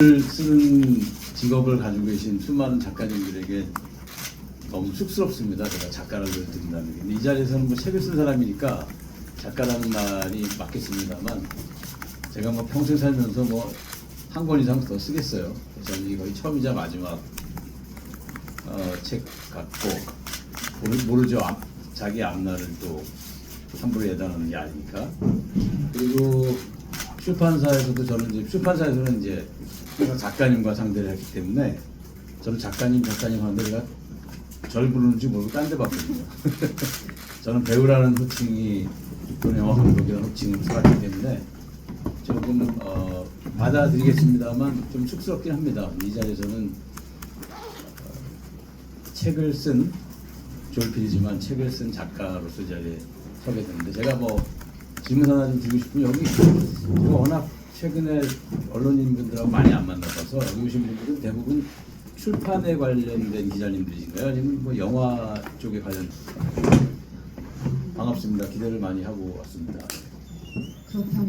쓰는 직업을 가지고 계신 수많은 작가님들에게 너무 쑥스럽습니다. 제가 작가라고 드린다는 게. 이 자리에서는 뭐 책을 쓴 사람이니까 작가라는 말이 맞겠습니다만 제가 뭐 평생 살면서 뭐 한 권 이상 더 쓰겠어요. 저는 이게 거의 처음이자 마지막 어, 책 같고 모르. 앞, 자기 앞날을 또 함부로 예단하는 게 아니니까. 그리고 출판사에서도 저는 이제 출판사에서는 이제 작가님과 상대를 했기 때문에 저는 작가님 작가님 하는데 내가 절 부르는지 모르고 딴 데 봤거든요. 저는 배우라는 호칭이 또 영화 감독이라는 호칭을 써왔기 때문에 조금 어, 받아들이겠습니다만 좀 쑥스럽긴 합니다. 이 자리에서는 어, 책을 쓴 조일필이지만 책을 쓴 작가로서 이 자리에 서게 되는데 제가 뭐 질문 하나 좀 드리고 싶은 여기 워낙 최근에 언론인분들하고 많이 안 만나봐서 여기 오신 분들은 대부분 출판에 관련된 기자님들이신가요? 아니면 뭐 영화 쪽에 관련 반갑습니다. 기대를 많이 하고 왔습니다. 그렇다면